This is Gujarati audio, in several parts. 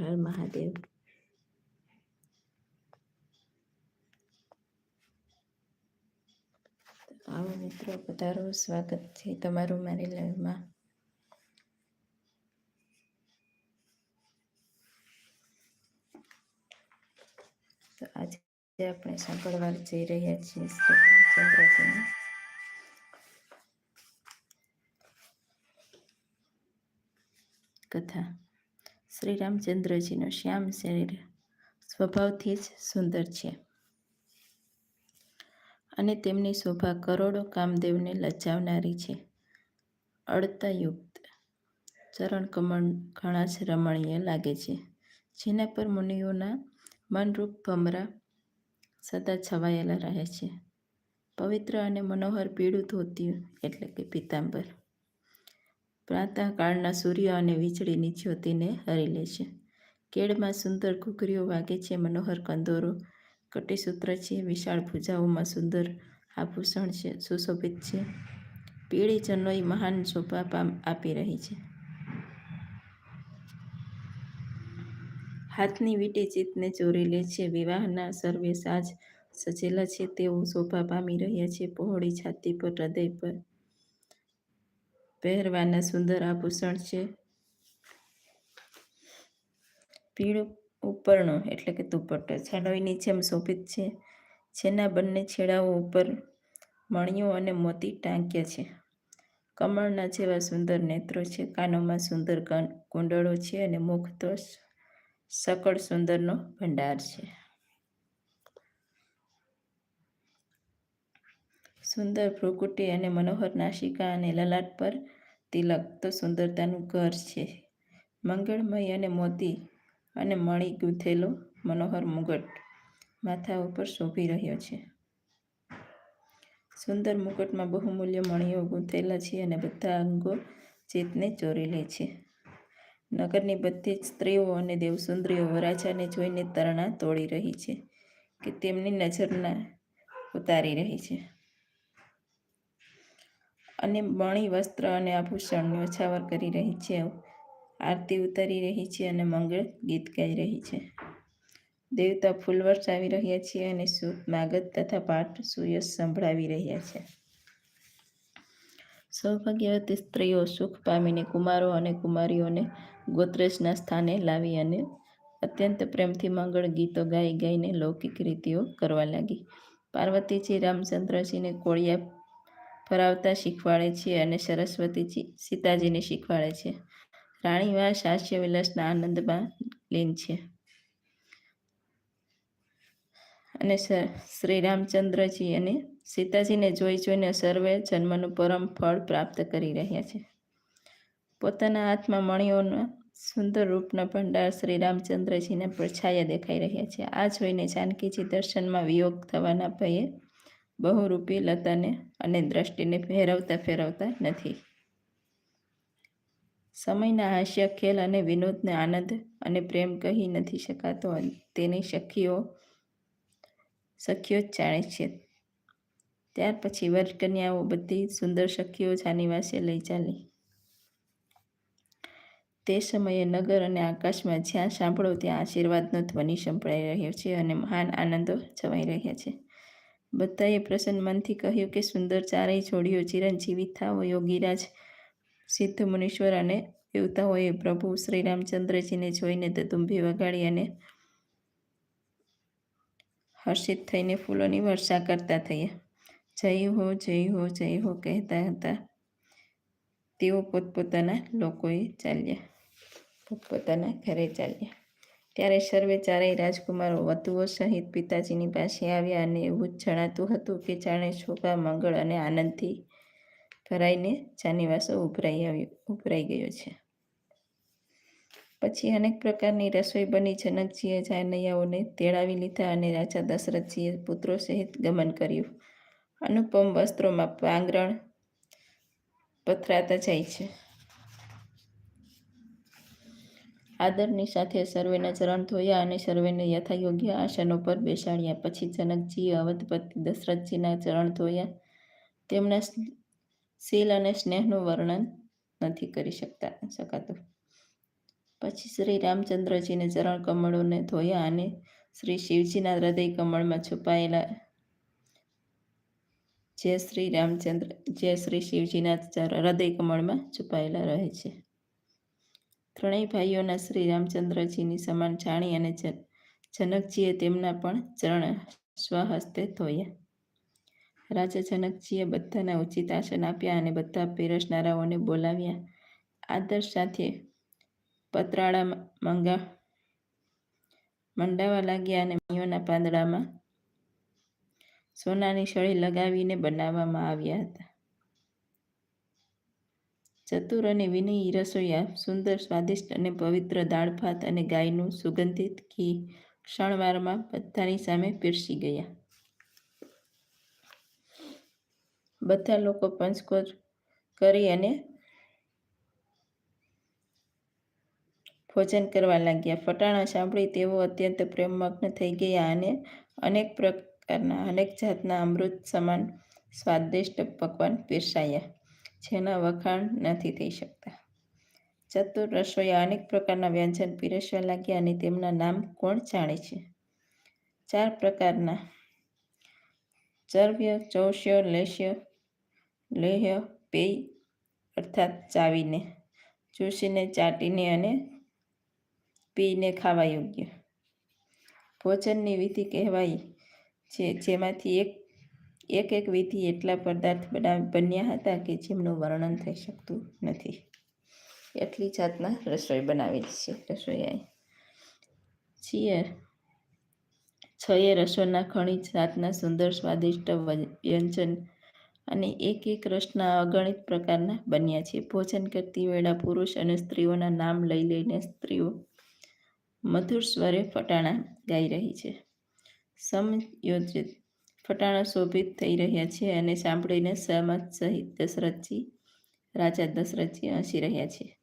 હર મહાદેવ આવો મિત્રો પધારો સ્વાગત છે તમારું મારી લાઈવમાં. તો આજે આપણે સાંભળવા જઈ રહ્યા છીએ શ્રી કથા. શ્રી રામચંદ્રજીનું શ્યામ શરીર સ્વભાવથી જ સુંદર છે. અને તેમની શોભા કરોડો કામદેવને લજાવનારી છે. અડતાયુક્ત ચરણ કમળ ઘણા જ રમણીય લાગે છે, જેના પર મુનિઓના મનરૂપ ભમરા સદા છવાયેલા રહે છે. પવિત્ર અને મનોહર પીળું ધોતિયું એટલે કે પિતાંબર. પ્રાતઃકાળના સૂર્ય અને વીજળીની જ્યોતિને હરી લે છે. કેળમાં સુંદર ઘૂઘરીઓ વાગે છે, મનોહર કંદોરો, કટીસૂત્ર છે, વિશાળ ભૂજાઓમાં સુંદર આભૂષણ છે, સુશોભિત છે. પીળી જનોઈ મહાન શોભા પામ આપી રહી છે. હાથની વીંટી ચિત્તને ચોરી લે છે. વિવાહના સર્વે સાજ સજેલા છે. તેઓ શોભા પામી રહ્યા છે. પહોળી છાતી પર, હૃદય પર પહેરવાના સુંદર આભૂષણ છે. પીળું ઉપરણો એટલે કે દુપટ્ટો છાડોઈની જેમ શોભિત છે. જેના બંને છેડાઓ ઉપર મણિયો અને મોતી ટાંક્યા છે. કમળના જેવા સુંદર નેત્રો છે. કાનોમાં સુંદર કુંડળો છે અને મુખ તો સકળ સુંદરનો ભંડાર છે. સુંદર ભ્રુકુટી અને મનોહર નાશિકા અને લલાટ પર તિલક તો સુંદરતાનું ઘર છે. મંગળમય અને મોતી અને મણી ગૂંથેલો મનોહર મુગટ માથા ઉપર શોભી રહ્યો છે. સુંદર મુકટમાં બહુમૂલ્ય મણીઓ ગૂંથેલા છે અને બધા અંગો ચેતને ચોરી લે છે. નગરની બધી જ સ્ત્રીઓ અને દેવસુંદરીઓ વરાજાને જોઈને તરણા તોડી રહી છે કે તેમની નજરના ઉતારી રહી છે. અને મણી વસ્ત્ર અને આભૂષણ ન્યોછાવર કરી રહી છે. આરતી ઉતારી રહી છે અને મંગળ ગીત ગાઈ રહી છે. દેવતા ફૂલ આવી રહ્યા છે અને સુખ માગત તથા પાઠ સુયસ સંભળાવી રહ્યા છે. સૌભાગ્યવતી સ્ત્રીઓ સુખ પામીને કુમારો અને કુમારીઓને ગોત્રેજના સ્થાને લાવી અને અત્યંત પ્રેમથી મંગળ ગીતો ગાઈ ગાઈને લૌકિક રીતિઓ કરવા લાગી. પાર્વતીજી, રામચંદ્રજીને કોળિયા ફરાવતા શીખવાડે છે અને સરસ્વતીજી સીતાજીને શીખવાડે છે. રાણીવાસ હાસ્ય વિલાસના આનંદમાં લીન છે. અને શ્રી રામચંદ્રજી અને સીતાજીને જોઈ જોઈને સર્વે જન્મનું પરમ ફળ પ્રાપ્ત કરી રહ્યા છે. પોતાના હાથમાં મણીઓના સુંદર રૂપના ભંડાર શ્રી રામચંદ્રજીને પડછાયા દેખાઈ રહ્યા છે. આ જોઈને જાનકીજી દર્શનમાં વિયોગ થવાના ભયે બહુરૂપી લતાને અને દ્રષ્ટિને ફેરવતા ફેરવતા નથી. સમયના હાસ્ય, ખેલ અને વિનોદને આનંદ અને પ્રેમ કહી નથી શકાતો. તેની સખીઓ સખીઓ જ જાણે છે. ત્યાર પછી વરકન્યાઓ બધી સુંદર સખીઓ જાનીવાસે લઈ ચાલી. તે સમયે નગર અને આકાશમાં જ્યાં સાંભળો ત્યાં આશીર્વાદનો ધ્વનિ સંભળાઈ રહ્યો છે અને મહાન આનંદો છવાઈ રહ્યા છે. બધાએ પ્રસન્ન મનથી કહ્યું કે, સુંદર ચારેય જોડીઓ ચિરંજીવી થાવો યોગીરાજ સિદ્ધ મુનીશ્વર અને દેવતાઓએ પ્રભુ શ્રી રામચંદ્રજીને જોઈને દતુંભી વગાડી અને હર્ષિત થઈને ફૂલોની વર્ષા કરતા થયા. જય હો જય હો જય હો, કહેતા હતા. તેઓ પોતપોતાના લોકોએ ચાલ્યા. પોતપોતાના ઘરે ચાલ્યા. ત્યારે સર્વે ચારેય રાજકુમારો વતુઓ સહિત પિતાજીની પાસે આવ્યા અને એવું જ જણાતું હતું કે જાણે છોકરા મંગળ અને આનંદથી ભરાઈને જાનીવાસો ઉભરાઈ આવ્યો, ઉભરાઈ ગયો છે. પછી અનેક પ્રકારની રસોઈ બની. જનકજીએ જાનૈયાઓને તેડાવી લીધા અને રાજા દશરથજીએ પુત્રો સહિત ગમન કર્યું. અનુપમ વસ્ત્રોમાં પાંગરણ પથરાતા જાય છે. આદરની સાથે સર્વેના ચરણ ધોયા અને સર્વેને યથાયોગ્ય આસનો પર બેસાડ્યા. પછી જનકજીએ અવધપતિ દશરથજીના ચરણ ધોયા. તેમના શીલ અને સ્નેહનું વર્ણન નથી કરી શકતા, શકાતું. પછી શ્રી રામચંદ્રજીને ચરણ કમળોને ધોયા અને શ્રી શિવજીના હૃદય કમળમાં છુપાયેલા જે શ્રી રામચંદ્ર, જે શ્રી શિવજીના હૃદય કમળમાં છુપાયેલા રહે છે. ત્રણેય ભાઈઓના શ્રી રામચંદ્રજીની સમાન જાણી અને જનકજીએ તેમના પણ ચરણ સ્વહસ્તે ધોયા. રાજા જનકજીએ બધાને ઉચિત આસન આપ્યા અને બધા પીરસનારાઓને બોલાવ્યા. આદર સાથે પતરાળા મંગા, મંડાવા લાગ્યા અને મીઓના પાંદડામાં સોનાની સળી લગાવીને બનાવવામાં આવ્યા હતા. ચતુર અને વિનયી રસોઈયા સુંદર, સ્વાદિષ્ટ અને પવિત્ર દાળ, ભાત અને ગાયનું સુગંધિત ઘી ક્ષણવારમાં બધાની સામે પીરસી ગયા. બધા લોકો પંચકોર કરી અને ભોજન કરવા લાગ્યા. ફટાણા સાંભળી તેઓ અત્યંત પ્રેમમગ્ન થઈ ગયા અને અનેક પ્રકારના, અનેક જાતના અમૃત સમાન સ્વાદિષ્ટ પકવાન પીરસાયા. જેના વખાણ નથી થઈ શકતા. ચતુર રસોઈયા અનેક પ્રકારના વ્યંજન પીરસવા લાગ્યા અને તેમના નામ કોણ જાણે છે? ચાર પ્રકારના. ચર્વ્ય, ચૌષ્ય લેશ્ય લેહ્ય, પેય અર્થાત ચાવીને, ચૂસીને, ચાટીને અને પીને ખાવા યોગ્ય. ભોજનની વિધિ કહેવાય છે જેમાંથી એક એક એક વિધિ એટલા પદાર્થ બન્યા હતા કે જેમનું વર્ણન થઈ શકતું નથી. એટલી જાતના રસોઈ બનાવેલી છે રસોઈયાએ છીએ છએ રસોના ખણીજ જાતના સુંદર, સ્વાદિષ્ટ વ્યંજન અને એક એક રસના અગણિત પ્રકારના બન્યા છે. ભોજન કરતી વેળા પુરુષ અને સ્ત્રીઓના નામ લઈ લઈને સ્ત્રીઓ મધુર સ્વરે ફટાણા ગાઈ રહી છે. સમયોજિત ફટાણા શોભિત થઈ રહ્યા છે અને સાંભળીને સહમત સહિત દશરથજી, રાજા દશરથજી હસી રહ્યા છે.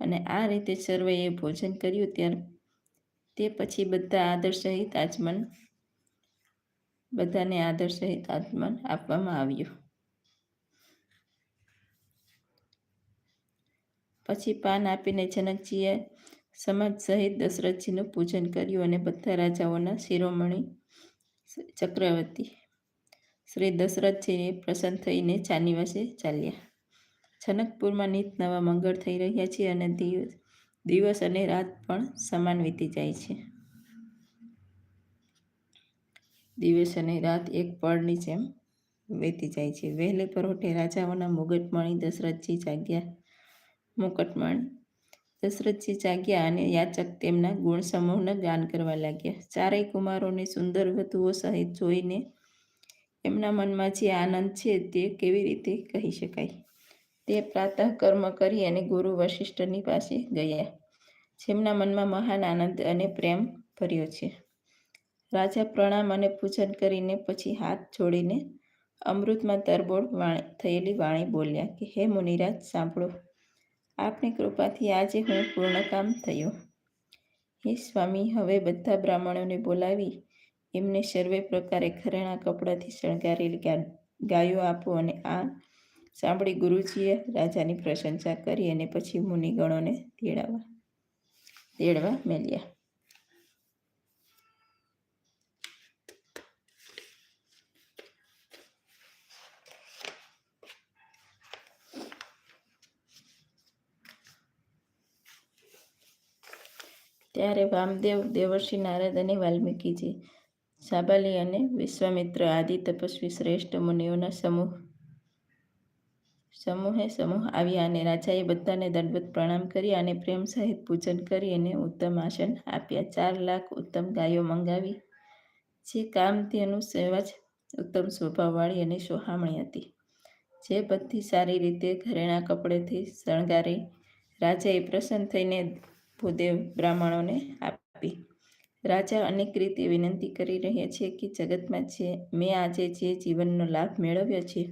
અને આ રીતે સર્વેએ ભોજન કર્યું ત્યાર, તે પછી બધા આદર સહિત આચમન બધાને આદર સહિત આચમન આપવામાં આવ્યું. પછી પાન આપીને જનકજીએ સમાજ સહિત દશરથજીનું પૂજન કર્યું અને બધા રાજાઓના શિરોમણી, ચક્રવર્તી શ્રી દશરથજીને પ્રસન્ન થઈને ચાનિવાસે ચાલ્યા. જનકપુરમાં નીત નવા મંગળ થઈ રહ્યા છે અને દિવસ દિવસ અને રાત પણ સમાન વીતી જાય છે. દિવસ અને રાત એક પળની જેમ વીતી જાય છે. વહેલે પરોઠે રાજાઓના મુગટમણી દશરથજી જાગ્યા. મુકટમણી દશરથજી જાગ્યા અને યાચક તેમના ગુણ સમૂહને ગાન કરવા લાગ્યા. ચારેય કુમારોને સુંદર વધુઓ સહિત જોઈને એમના મનમાં જે આનંદ છે તે કેવી રીતે કહી શકાય? તે પ્રાતઃ કર્મ કરી અને ગુરુ વશિષ્ઠની પાસે ગયા. જેમના મનમાં મહાન આનંદ અને પ્રેમ ભર્યો છે. રાજા પ્રણામ અને પૂજન કરીને પછી હાથ જોડીને અમૃતમાં તરબોળ વાણી, થયેલી વાણી બોલ્યા કે, હે મુનિરાજ, સાંભળો. આપની કૃપાથી આજે હું પૂર્ણ કામ થયો. હે સ્વામી, હવે બધા બ્રાહ્મણોને બોલાવી એમને સર્વે પ્રકારે ખરેણા કપડાથી શણગારેલી ગાયો આપો અને આ સાંભળી ગુરુજીએ રાજાની પ્રશંસા કરી અને પછી મુનિગણોને તેડાવવા તેડવા મેલ્યા ત્યારે વામદેવ દેવર્ષિ નારદ અને વાલ્મીકીજી સાબાલી અને વિશ્વામિત્ર આદિ તપસ્વી શ્રેષ્ઠ મુનિઓના સમૂહ. સમૂહે સમૂહ આવ્યા અને રાજાએ બધાને દંડવત પ્રણામ કરી અને પ્રેમ સહિત પૂજન કરી અને ઉત્તમ આસન આપ્યા. ચાર લાખ ઉત્તમ ગાયો મંગાવી. જે કામધેનુ જ ઉત્તમ સ્વભાવવાળી અને સોહામણી હતી. જે બધી સારી રીતે ઘરેણા કપડેથી શણગારી રાજાએ પ્રસન્ન થઈને ભૂદેવ બ્રાહ્મણોને આપી રાજા અનેક રીતે વિનંતી કરી રહ્યા છે કે જગતમાં જે, મેં આજે જે જીવનનો લાભ મેળવ્યો છે,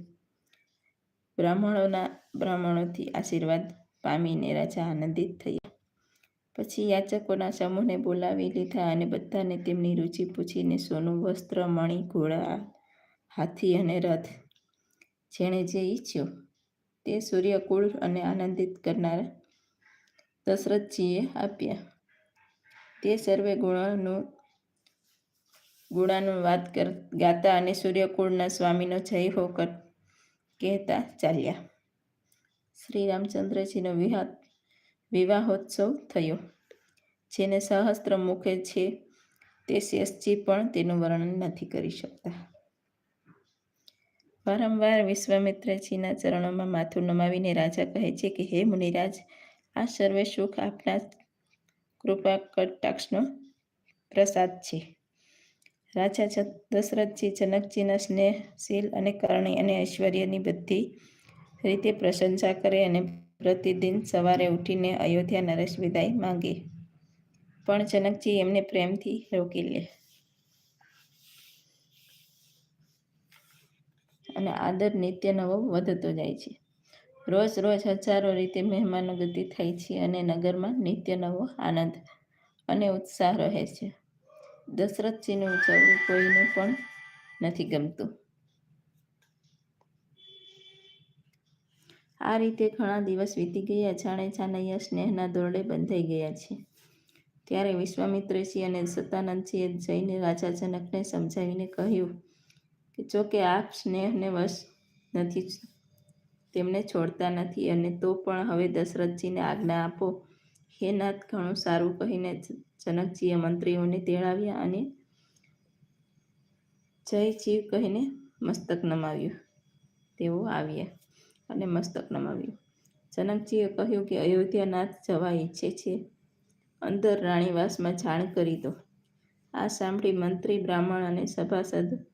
બ્રાહ્મણોના બ્રાહ્મણોથી આશીર્વાદ પામીને રાજા આનંદિત થયા. પછી યાચકોના સમૂહને બોલાવી લીધા અને બધાને તેમની રુચિ પૂછીને સોનું, વસ્ત્ર, મણી, ઘોડા, હાથી અને રથ જેણે જે ઈચ્છ્યું તે સૂર્યકુળ અને આનંદિત કરનાર દશરથજીએ આપ્યા. તે સર્વે ગુણોનું, ગુણાનું વાત કર, ગાતા અને સૂર્યકુળના સ્વામીનો જય હો કર, કહેતા ચાલ્યા. શ્રી રામચંદ્રજીનો વિવાહ વિવાહોત્સવ થયો, જેને સહસ્ત્ર મુખે છે તે શેષજી પણ તેનું વર્ણન નથી કરી શકતા. વારંવાર વિશ્વામિત્રજીના ચરણોમાં માથું નમાવીને રાજા કહે છે કે, હે મુનિરાજ, આ સર્વે સુખ આપના કૃપા કટાક્ષનો પ્રસાદ છે. રાજા દશરથજી જનકજીના સ્નેહશીલ અને કરણી અને ઐશ્વર્યની બધી રીતે પ્રશંસા કરે અને પ્રતિદિન સવારે ઉઠીને અયોધ્યા નરેશ વિદાય માંગે. પણ જનકજી એમને પ્રેમથી રોકી લે. અને આદર નિત્ય નવો વધતો જાય છે. રોજ રોજ હજારો રીતે મહેમાનો ગતિ થાય છે અને નગરમાં નિત્ય નવો આનંદ અને ઉત્સાહ રહે છે. દશરથજીને ઉજવવું કોઈને પણ નથી ગમતું. આ રીતે ઘણા દિવસ વીતી ગયા, જાણે જાનૈયા સ્નેહના દોરડે બંધાઈ ગયા છે. ત્યારે વિશ્વામિત્રજી અને સતાનંદજીએ જઈને રાજા જનકને સમજાવીને કહ્યું કે, જો કે આપ સ્નેહને વશ નથી તેમને છોડતા નથી અને તો પણ હવે દશરથજીને આજ્ઞા આપો. હે નાથ, ઘણું સારું કહીને જનકજીએ મંત્રીઓને તેડાવ્યા અને જય જીવ કહીને મસ્તક નમાવ્યું. તેઓ આવ્યા અને મસ્તક નમાવ્યું. જનકજીએ કહ્યું કે, અયોધ્યાનાથ જવા ઈચ્છે છે. અંદર રાણીવાસમાં જાણ કરી દો. આ સાંભળી મંત્રી, બ્રાહ્મણ અને સભાસદ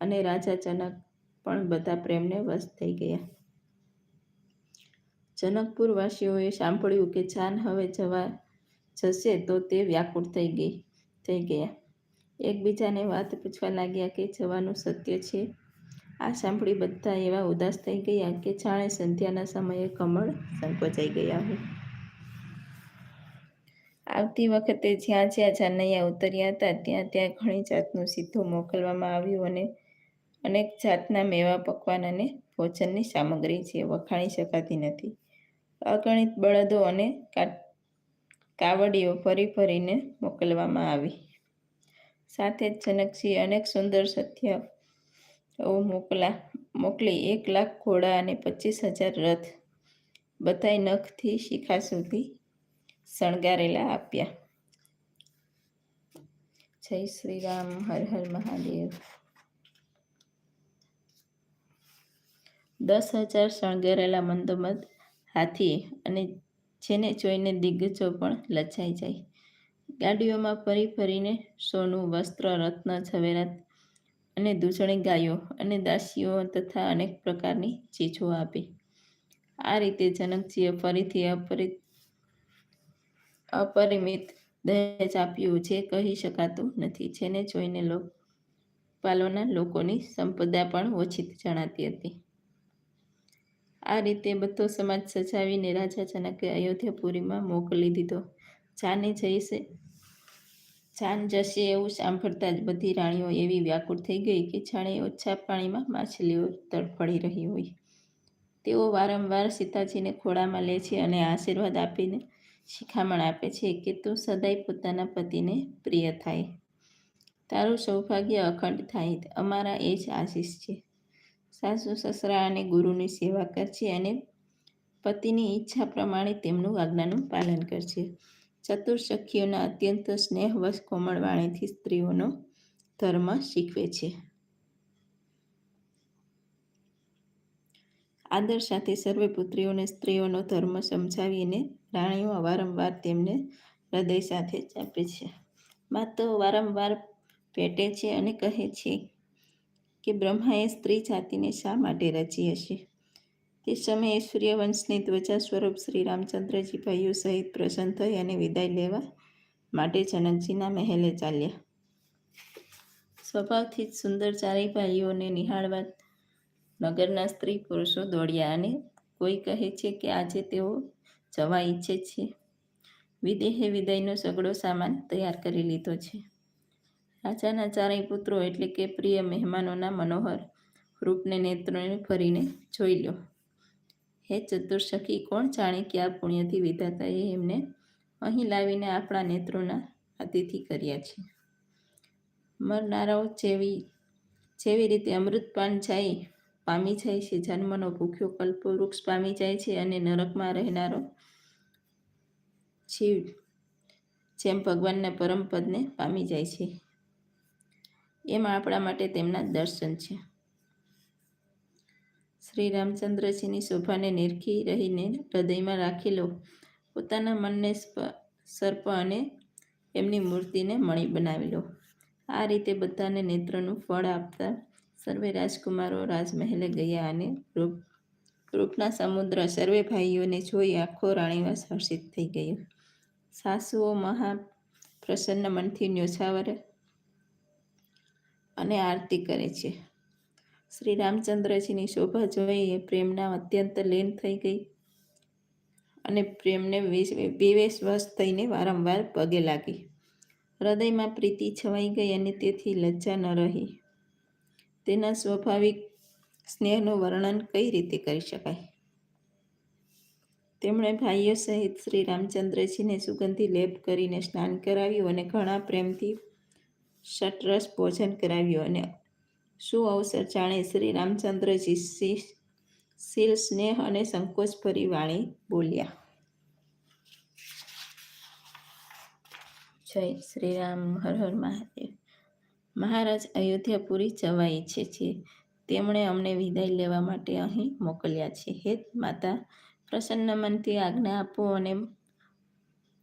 અને રાજા જનક પણ બધા પ્રેમને વશ થઈ ગયા. જનકપુરવાસીઓએ સાંભળ્યું કે જાન હવે જવા જશે તો તે વ્યાકુળ થઈ ગઈ, થઈ ગયા. એકબીજાને વાત પૂછવા લાગ્યા કે જવાનું સત્ય છે. આ સાંભળી બધા એવા ઉદાસ થઈ ગયા કે જાણે સંધ્યાના સમયે કમળ સંકોચાઈ ગયા હોય. આવતી વખતે જ્યાં જ્યાં જાનૈયા ઉતર્યા હતા, ત્યાં ત્યાં ઘણી જાતનું સીધું મોકલવામાં આવ્યું અને અનેક જાતના મેવા પકવાન અને ભોજનની સામગ્રી છે વખાણી શકાતી નથી. અગણિત બળદો અને કાવડીઓ ફરી ફરીને મોકલવામાં આવી. સાથે જ જનકસિંહ અનેક સુંદર સત્ય મોકલા, મોકલી એક લાખ ઘોડા અને પચીસ હજાર રથ બધાય નખથી શિખા સુધી શણગારેલા આપ્યા. જય શ્રી રામ, હર હર મહાદેવ. દસ હજાર શણગારેલા મંદોમદ હાથી અને જેને જોઈને દિગ્ગજો પણ લચાઈ જાય. ગાડીઓમાં ફરી ફરીને સોનું, વસ્ત્ર, રત્ન, ઝવેરાત અને દૂષણી ગાયો અને દાસીઓ તથા અનેક પ્રકારની ચીજો આપી. આ રીતે જનકજીએ ફરીથી અપરિત અપરિમિત દહેજ આપ્યું જે કહી શકાતું નથી, જેને જોઈને લોકપાલોના લોકોની સંપદા પણ ઓછી જણાતી હતી. આ રીતે બધો સમાજ સજાવીને રાજા જનકે અયોધ્યાપુરીમાં મોકલી દીધો. જાને જઈશે. જાન જશે એવું સાંભળતા જ બધી રાણીઓ એવી વ્યાકુળ થઈ ગઈ કે જાણે ઓછા પાણીમાં માછલીઓ તડફડી રહી હોય. તેઓ વારંવાર સીતાજીને ખોળામાં લે છે અને આશીર્વાદ આપીને શિખામણ આપે છે કે તું સદાય પોતાના પતિને પ્રિય થાય. તારું સૌભાગ્ય અખંડ થાય. અમારા એ જ આશીષ છે. સાસુ, સસરા અને ગુરુની સેવા કરશે અને પતિની ઈચ્છા પ્રમાણે તેમનું આજ્ઞાનું પાલન કરશે. ચતુર સખીઓના અત્યંત સ્નેહવશ કોમળ વાણીથી સ્ત્રીઓનો ધર્મ શીખવે છે. આદર સાથે સર્વે પુત્રીઓને સ્ત્રીઓનો ધર્મ સમજાવીને રાણીઓ વારંવાર તેમને હૃદય સાથે આપે છે. માતો વારંવાર ભેટે છે અને કહે છે કે બ્રહ્માએ સ્ત્રી જાતિને શા માટે રચી હશે? તે સમયે સૂર્યવંશની ત્વચા સ્વરૂપ શ્રી રામચંદ્રજી ભાઈઓ સહિત પ્રસન્ન થઈ અને વિદાય લેવા માટે જનકજીના મહેલે ચાલ્યા. સ્વભાવથી જ સુંદર ચારેય ભાઈઓને નિહાળવા નગરના સ્ત્રી પુરુષો દોડ્યા અને કોઈ કહે છે કે આજે તેઓ જવા ઈચ્છે છે. વિદેહે વિદાયનો સગડો સામાન તૈયાર કરી લીધો છે. રાજાના ચારેય પુત્રો એટલે કે પ્રિય મહેમાનોના મનોહર રૂપને નેત્રોને ફરીને જોઈ લો. હે ચતુર્સખી કોણ જાણે કે આ પુણ્યથી વિધાતાએ એમને અહીં લાવીને આપણા નેત્રોના અતિથિ કર્યા છે. મરનારાઓ જેવી જેવી રીતે અમૃતપાન જાય, પામી જાય છે. જન્મનો ભૂખ્યો કલ્પવૃક્ષ પામી જાય છે અને નરકમાં રહેનારો જીવ જેમ ભગવાનના પરમપદને પામી જાય છે. એમાં આપણા માટે તેમના દર્શન છે. શ્રી રામચંદ્રજીની શોભાને નિરખી રહીને હૃદયમાં રાખેલો પોતાના મનને સર્પ અને એમની મૂર્તિને મણી બનાવી લો આ રીતે બધાને નેત્રનું ફળ આપતા સર્વે રાજકુમારો રાજમહેલે ગયા અને રૂપ, રૂપના સમુદ્ર સર્વે ભાઈઓને જોઈ આખો રાણીવાસ હર્ષિત થઈ ગયો. સાસુઓ મહા પ્રસન્ન મનથી ન્યોછાવર અને આરતી કરે છે. શ્રી રામચંદ્રજીની શોભા જોઈ પ્રેમના અત્યંત લીન થઈ ગઈ અને પ્રેમને વિવેશવશ થઈને વારંવાર પગે લાગી. હૃદયમાં પ્રીતિ છવાઈ ગઈ અને તેથી લજ્જા ન રહી. તેના સ્વાભાવિક સ્નેહનું વર્ણન કઈ રીતે કરી શકાય? તેમણે ભાઈઓ સહિત શ્રી રામચંદ્રજીને સુગંધી લેપ કરીને સ્નાન કરાવ્યું અને ઘણા પ્રેમથી શટરસ ભોજન કરાવ્યું અને શું અવસર જાણે શ્રી રામચંદ્રજી શીલ, સ્નેહ અને સંકોચભરી વાણી બોલ્યા. જય શ્રી રામ, હર હર મહાદેવ. મહારાજ અયોધ્યાપુરી જવા ઈચ્છે છે. તેમણે અમને વિદાય લેવા માટે અહીં મોકલ્યા છે. હે માતા, પ્રસન્ન મનથી આજ્ઞા આપો અને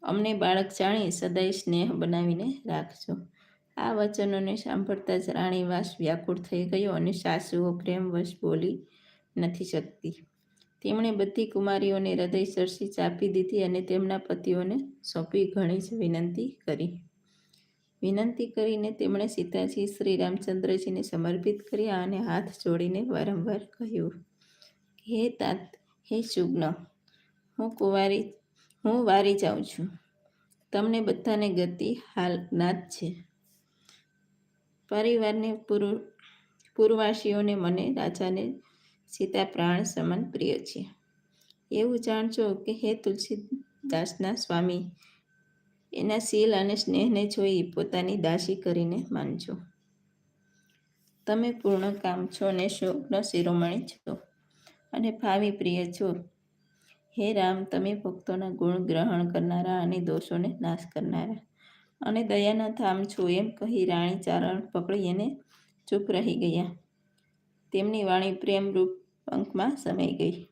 અમને બાળક જાણી સદાય સ્નેહ બનાવીને રાખજો. આ વચનોને સાંભળતા જ રાણીવાસ વ્યાકુળ થઈ ગયો અને સાસુઓ પ્રેમવશ બોલી નથી શકતી. તેમણે બધી કુમારીઓને હૃદય સરસી ચાપી દીધી અને તેમના પતિઓને સોંપી ઘણી જ વિનંતી કરી. વિનંતી કરીને તેમણે સીતાજી શ્રી રામચંદ્રજીને સમર્પિત કર્યા અને હાથ જોડીને વારંવાર કહ્યું, હે તાત, હે શુગ્ન હું કુંવારી, હું વારી જાઉં છું. તમને બધાને ગતિ હાલ જ્ઞાત છે. પરિવારને પૂર્વ પૂર્વાસીઓને મને રાજાને સીતા પ્રાણ સમાન પ્રિય છે. એવું જાણજો કે હે તુલસીદાસના સ્વામી, એના શીલ અને સ્નેહને જોઈ પોતાની દાસી કરીને માનજો. તમે પૂર્ણ કામ છો ને શોકનો શિરોમણી છો અને ભાવી પ્રિય છો. હે રામ, તમે ભક્તોના ગુણ ગ્રહણ કરનારા અને દોષોને નાશ કરનારા. અને દયાના થામ છો એમ કહી રાણી ચારણ પકડી એને ચૂપ રહી ગયા. તેમની વાણી પ્રેમરૂપ પંખમાં સમાઈ ગઈ.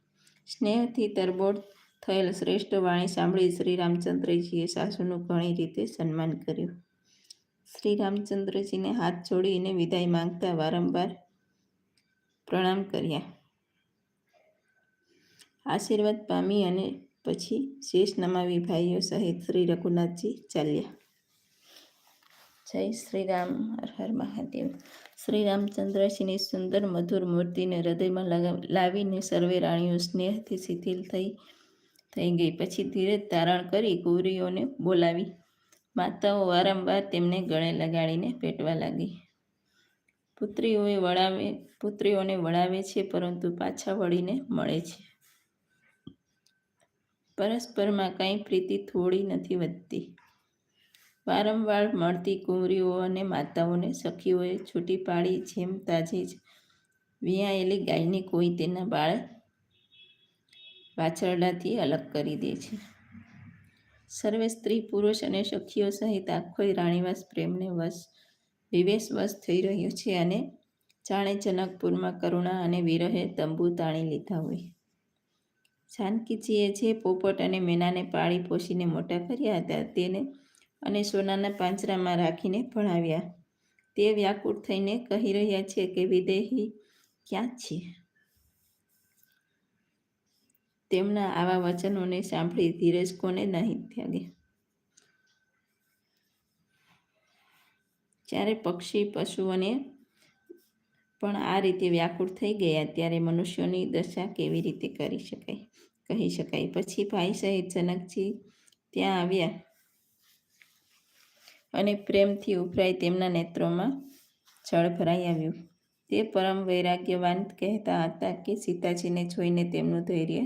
સ્નેહથી તરબોળ થયેલ શ્રેષ્ઠ વાણી સાંભળી શ્રી રામચંદ્રજીએ સાસુનું ઘણી રીતે સન્માન કર્યું. શ્રી રામચંદ્રજીને હાથ જોડીને વિદાય માંગતા વારંવાર પ્રણામ કર્યા. આશીર્વાદ પામી અને પછી શેષ નમાવી ભાઈઓ સહિત શ્રી રઘુનાથજી ચાલ્યા. જય શ્રી રામ હર હર મહાદેવ. શ્રી રામચંદ્રજીની સુંદર, મધુર મૂર્તિને હૃદયમાં લાવીને સર્વે રાણીઓ સ્નેહથી શિથિલ થઈ થઈ ગઈ. પછી ધીરે ધારણ કરી કુવરીઓને બોલાવી. માતાઓ વારંવાર તેમને ગળે લગાડીને પેટવા લાગી. પુત્રીઓએ વળાવે, પુત્રીઓને વળાવે છે, પરંતુ પાછા વળીને મળે છે. પરસ્પરમાં કંઈ પ્રીતિ થોડી નથી વધતી. વારંવાર મળતી કુંવરીઓ અને માતાઓને સખીઓએ છૂટી પાડી જેમ તાજી જ વિયાયેલી ગાયને કોઈ તેના બાળ વાછરડાથી અલગ કરી દે છે. સર્વે સ્ત્રી, પુરુષ અને સખીઓ સહિત આખો રાણીવાસ પ્રેમને વશ વિવેશવશ થઈ રહ્યો છે અને જાણે જનકપુરમાં કરુણા અને વિરહે તંબુ તાણી લીધા હોય. જાનકીજીએ જે પોપટ અને મેનાને પાળી પોષીને મોટા કર્યા હતા તેને અને સોનાના પાંજરામાં રાખીને ભણાવ્યા. તે વ્યાકુળ થઈને કહી રહ્યા છે કે, વિદેહી ક્યાં છે? તેમના આવા વચનોને સાંભળી ધીરજ કોને નહીં ત્યાગે. જ્યારે પક્ષી પશુઓને પણ આ રીતે વ્યાકુળ થઈ ગયા, ત્યારે મનુષ્યોની દશા કેવી રીતે કરી શકાય? કહી શકાય. પછી ભાઈ સહિત જનકજી ત્યાં આવ્યા. અને પ્રેમથી ઉભરાઈ તેમના નેત્રોમાં જળ ભરાઈ આવ્યું. તે પરમ વૈરાગ્યવાન કહેતા હતા કે સીતાજીને જોઈને તેમનું ધૈર્ય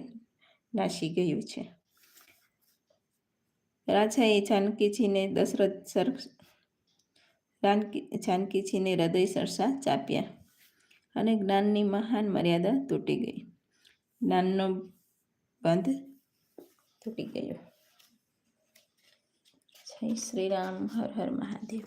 નાશી ગયું છે. રાજાએ જાનકીજીને દશરથ સર જાનકી જાનકીજીને હૃદય સરસા ચાપ્યા અને જ્ઞાનની મહાન મર્યાદા તૂટી ગઈ. જ્ઞાનનો બંધ તૂટી ગયો. જય શ્રી રામ હર હર મહાદેવ.